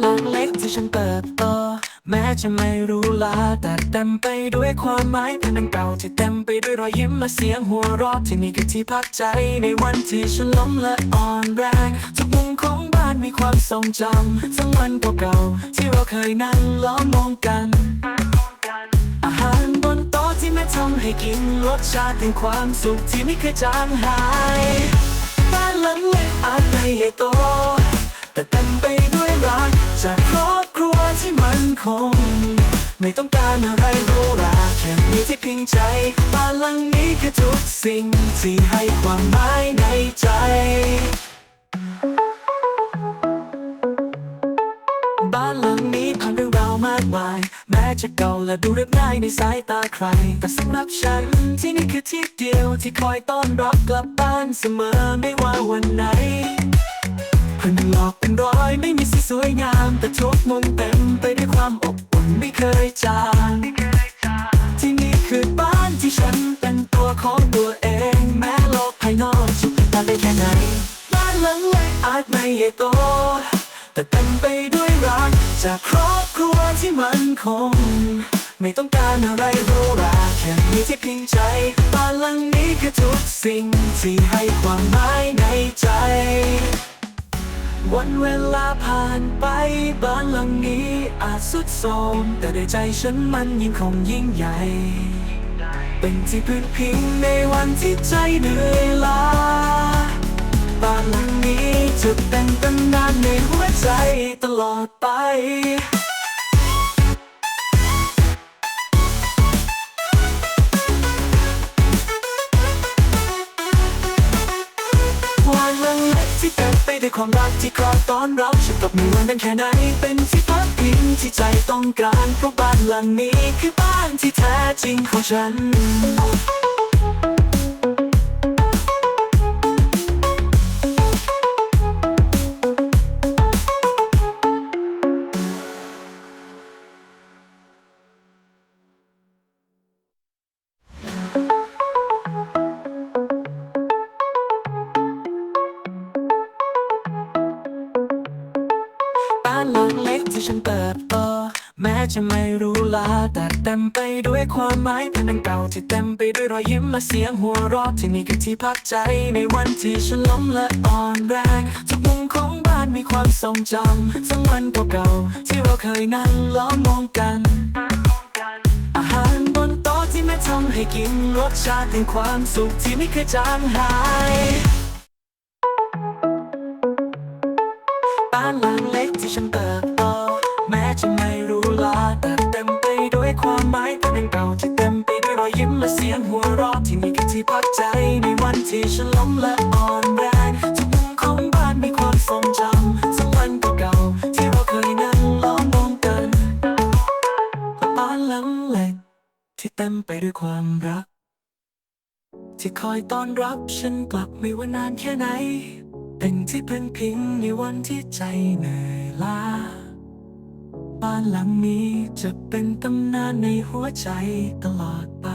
หลังเล็กที่ฉันเติบโตแม้จะไม่รู้ลาแต่เต็มไปด้วยความหมายเป็นดังเก่าที่เต็มไปด้วยรอยยิ้มและเสียงหัวเราะที่นี่คือที่พักใจในวันที่ฉันล้มและอ่อนแรงทุกมุมของบ้านมีความทรงจำทั้งวันเก่าๆที่เราเคยนั่งล้อมวงกัน อาหารบนโต๊ะที่แม่ทำให้กินรสชาติแห่งความสุขที่ไม่เคยจางหายบ้านหลังเล็กอาจไม่ใหญ่โต ค่มีที่พิงใจบ้านหลังนี้คือทุกสิ่งที่ให้ความหมายในใจบ้านหลังนี้ผ่านเรื่องราวมากมาย แม้จะเก่าและดูเรียบง่ายในสายตาใคร แต่สำหรับฉันที่นี่คือที่เดียวที่คอยต้อนรับกลับบ้านเสมอไม่ว่าวันไหนเพื่อนหลอกเป็นร้อยไม่มีสีสวยงามแต่ทุกมุมเต็ ลังเล็กอาจไม่ใหญ่โต แต่เต็มไปด้วยรัก จากครอบครัวที่มันคง ไม่ต้องการอะไรรูหราแค่มีที่พิงใจบ้านหลังนี้คือทุกสิ่งที่ให้ความหมายในใจ วันเวลาผ่านไปบ้านหลังนี้อาจสุดโทรมแต่ในใจฉันมันยิ่งคงยิ่งใหญ่เป็นที่พึ่งพิงในวันที่ใจเหนื่อยล้า ลอดไปวันเล็กที่เต็มไปด้วยความรักที่คอยต้อนรับฉันกับมือวันนั้นแค่ไหน เป็นที่พักพิงที่ใจต้องการเพราะบ้านหลังนี้คือบ้านที่แท้จริงของฉัน ฉันเติบโตแม้จะไม่รู้ลาแต่เต็มไปด้วยความหมายเป็นดังเก่าที่เต็มไปด้วยรอยยิ้มและเสียงหัวเราะที่นี่คือที่พักใจในวันที่ฉันล้มและอ่อนแรงทุกมุมของบ้านมีความทรงจำทั้งวันเก่าๆที่เราเคยนั่งล้อมวงกัน อาหารบนโต๊ะที่แม่ทำให้กินรสชาติแห่งความสุขที่ไม่เคยจางหายบ้านหลังเล็กที่ฉันเติ และเสียงหัวเราะที่นี่คือที่พักใจในวันที่ฉันล้มและอ่อนแรงทุกมุมของบ้านมีความทรงจำสักวันเก่าๆที่เราเคยนั่งล้อมวงกันและบ้านหลังเล็กที่เต็มไปด้วยความรัก ที่คอยต้อนรับฉันกลับไม่ว่านานแค่ไหน เป็นที่พึ่งพิงในวันที่ใจเหนื่อยล้าบ้านหลังนี้จะเป็นตำนานในหัวใจตลอดไป